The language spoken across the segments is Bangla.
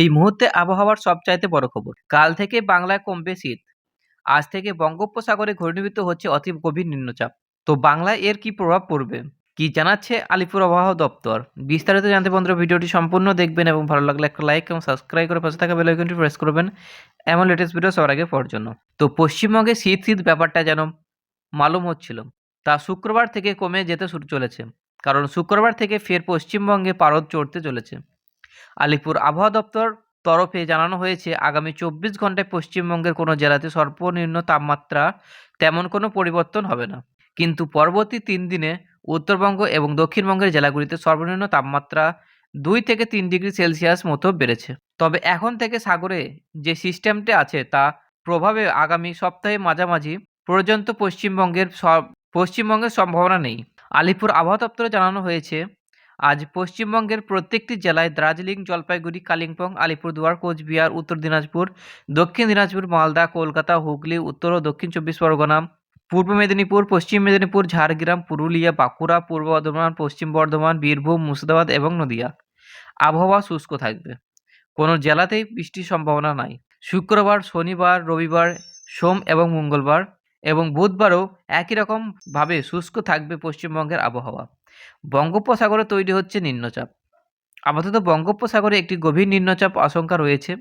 এই মুহূর্তে আবহাওয়ার সবচাইতে বড় খবর। কাল থেকে বাংলায় কমবে শীত আজ থেকে বঙ্গোপসাগরে ঘনীভূত হচ্ছে অতি গভীর নিম্নচাপ। তো বাংলায় এর কি প্রভাব পড়বে? কি জানাচ্ছে আলিপুর আবহাওয়া দপ্তর? বিস্তারিত জানতে বন্ধুরা ভিডিওটি সম্পূর্ণ দেখবেন এবং ভালো লাগলে একটা লাইক এবং সাবস্ক্রাইব করে পাশে থাকা বেল আইকনটি প্রেস করবেন। এমন লেটেস্ট ভিডিও সবার আগে পাওয়ার জন্য। তো পশ্চিমবঙ্গে শীত শীত ব্যাপারটা যেন মালুম হচ্ছিল। তা শুক্রবার থেকে কমে যেতে শুরু চলেছে। কারণ শুক্রবার থেকে ফের পশ্চিমবঙ্গে পারদ চড়তে চলেছে। আলিপুর আবহাওয়া দপ্তর তরফে জানানো হয়েছে, আগামী চব্বিশ ঘন্টায় পশ্চিমবঙ্গের কোনো জেলাতে সর্বনিম্ন তাপমাত্রা তেমন কোনো পরিবর্তন হবে না। কিন্তু পরবর্তী তিন দিনে উত্তরবঙ্গ এবং দক্ষিণবঙ্গের জেলাগুলিতে সর্বনিম্ন তাপমাত্রা দুই থেকে তিন ডিগ্রি সেলসিয়াস মতো বেড়েছে। তবে এখন থেকে সাগরে যে সিস্টেমটি আছে, তা প্রভাবে আগামী সপ্তাহে মাঝামাঝি পর্যন্ত পশ্চিমবঙ্গের সব, পশ্চিমবঙ্গের সম্ভাবনা নেই। আলিপুর আবহাওয়া দপ্তরে জানানো হয়েছে আজ পশ্চিমবঙ্গের প্রত্যেকটি জেলায় দার্জিলিং, জলপাইগুড়ি, কালিম্পং, আলিপুরদুয়ার, কোচবিহার, উত্তর দিনাজপুর, দক্ষিণ দিনাজপুর, মালদা, কলকাতা, হুগলি, উত্তর ও দক্ষিণ চব্বিশ পরগনা, পূর্ব মেদিনীপুর, পশ্চিম মেদিনীপুর, ঝাড়গ্রাম, পুরুলিয়া, বাঁকুড়া, পূর্ব বর্ধমান, পশ্চিম বর্ধমান, বীরভূম, মুর্শিদাবাদ এবং নদিয়া। আবহাওয়া শুষ্ক থাকবে। কোনো জেলাতেই বৃষ্টির সম্ভাবনা নাই। শুক্রবার, শনিবার, রবিবার, সোম এবং মঙ্গলবার এবং বুধবারও একই রকমভাবে শুষ্ক থাকবে পশ্চিমবঙ্গের আবহাওয়া। বঙ্গোপসাগরে তৈরি হচ্ছে নিম্নচাপ। আপাতত বঙ্গোপসাগরে একটি গভীর নিম্নচাপ আশঙ্কা রয়েছে,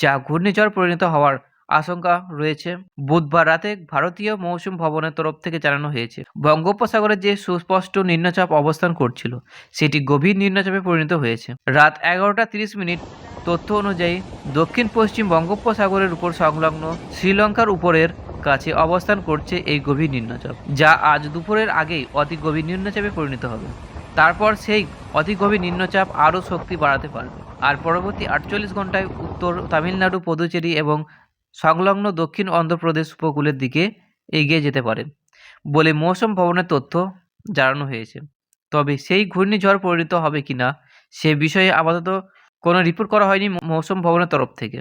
যা ঘূর্ণিঝড় পরিণত হওয়ার আশঙ্কা রয়েছে। বুধবার রাতে ভারতীয় মৌসুম ভবনের তরফ থেকে জানানো হয়েছে, বঙ্গোপসাগরে যে সুস্পষ্ট নিম্নচাপ অবস্থান করছিল, সেটি গভীর নিম্নচাপে পরিণত হয়েছে। রাত এগারোটা তিরিশ মিনিট তথ্য অনুযায়ী দক্ষিণ পশ্চিম বঙ্গোপসাগরের উপর সংলগ্ন শ্রীলঙ্কার উপরের কাছে অবস্থান করছে এই গভীর নিম্নচাপ, যা আজ দুপুরের আগেই অতি গভীর নিম্নচাপে পরিণত হবে। তারপর সেই অতি গভীর নিম্নচাপ আরও শক্তি বাড়াতে পারবে। আর পরবর্তী আটচল্লিশ ঘন্টায় উত্তর তামিলনাড়ু, পদুচেরি এবং সংলগ্ন দক্ষিণ অন্ধ্রপ্রদেশ উপকূলের দিকে এগিয়ে যেতে পারে বলে মৌসুম ভবনের তথ্য জানানো হয়েছে। তবে সেই ঘূর্ণিঝড় পরিণত হবে কিনা সে বিষয়ে আপাতত কোনো রিপোর্ট করা হয়নি মৌসুম ভবনের তরফ থেকে।